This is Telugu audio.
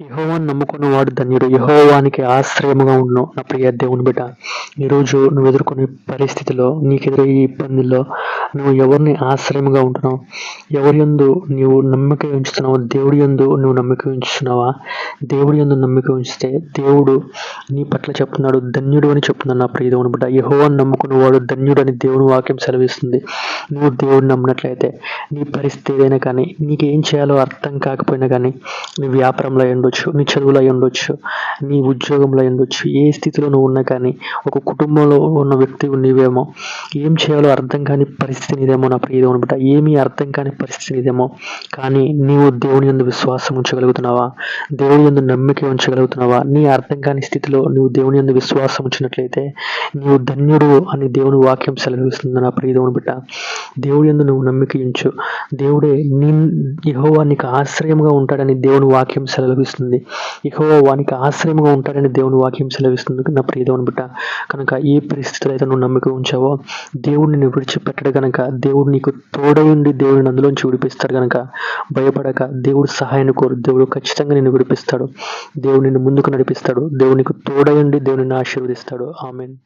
యహోవాను నమ్ముకున్న వాడు ధన్యుడు. యహోవానికి ఆశ్రయముగా ఉన్ను నా ప్రియ దేవుని బిడ్డ. ఈరోజు నువ్వు ఎదుర్కొనే పరిస్థితిలో నీకు ఈ ఇబ్బందుల్లో నువ్వు ఎవరిని ఆశ్రయముగా ఉంటున్నావు? ఎవరి యందు నువ్వు నమ్మిక ఉంచుతున్నావు? దేవుడి యందు నువ్వు నమ్మిక ఉంచుతున్నావా? దేవుడి యందు నమ్మిక ఉంచితే దేవుడు నీ పట్ల చెప్తున్నాడు ధన్యుడు అని చెప్తున్నాడు నా ప్రియదేవుని బిడ్డ. అని నమ్ముకున్న వాడు ధన్యుడు అని దేవుని వాక్యం సెలవిస్తుంది. నువ్వు దేవుడిని నమ్మినట్లయితే నీ పరిస్థితి ఏదైనా కానీ నీకు ఏం చేయాలో అర్థం కాకపోయినా కానీ నీ వ్యాపారంలో ఉండొచ్చు నీ చదువులో ఉండొచ్చు నీ ఉద్యోగంలో ఉండొచ్చు ఏ స్థితిలో నువ్వు ఉన్నా కానీ ఒక కుటుంబంలో ఉన్న వ్యక్తి నీవేమో ఏం చేయాలో అర్థం కాని పరిస్థితి నీదేమో నా ప్రియదేవుని బిడ్డ. ఏమీ అర్థం కాని పరిస్థితి నీదేమో కానీ నీవు దేవుని యందు విశ్వాసం ఉంచగలుగుతున్నావా? దేవుని యందు నమ్మిక ఉంచగలుగుతున్నావా? నీ అర్థం కాని స్థితిలో నువ్వు దేవుని యందు విశ్వాసం ఉంచినట్లయితే నీవు ధన్యుడు అని దేవుని వాక్యం సెలవిస్తుంది నా ప్రియదేవుని బిడ్డ. దేవుడి ఎందు నువ్వు నమ్మిక ఉంచు. దేవుడే నీ యహోవా నీకు ఆశ్రయంగా ఉంటాడని దేవుని వాక్యం సెలవిస్తుంది. యహోవా వానికి ఆశ్రయంగా ఉంటాడని దేవుని వాక్యం సెలవిస్తుంది నా ప్రియదేవుని బిడ్డ. కనుక ఏ పరిస్థితులు అయితే నువ్వు నమ్మిక ఉంచావో దేవుడిని నువ్వు విడిచిపెట్టడు కనుక దేవుడు నీకు తోడయుండి దేవుడిని అందులోంచి విడిపిస్తాడు కనుక భయపడక దేవుడు సహాయాన్ని కోరు. దేవుడు ఖచ్చితంగా నిన్ను విడిపిస్తాడు. దేవుడు నిన్ను ముందుకు నడిపిస్తాడు. దేవునికి తోడయండి దేవుని ఆశీర్వదిస్తాడు. ఆమెన్.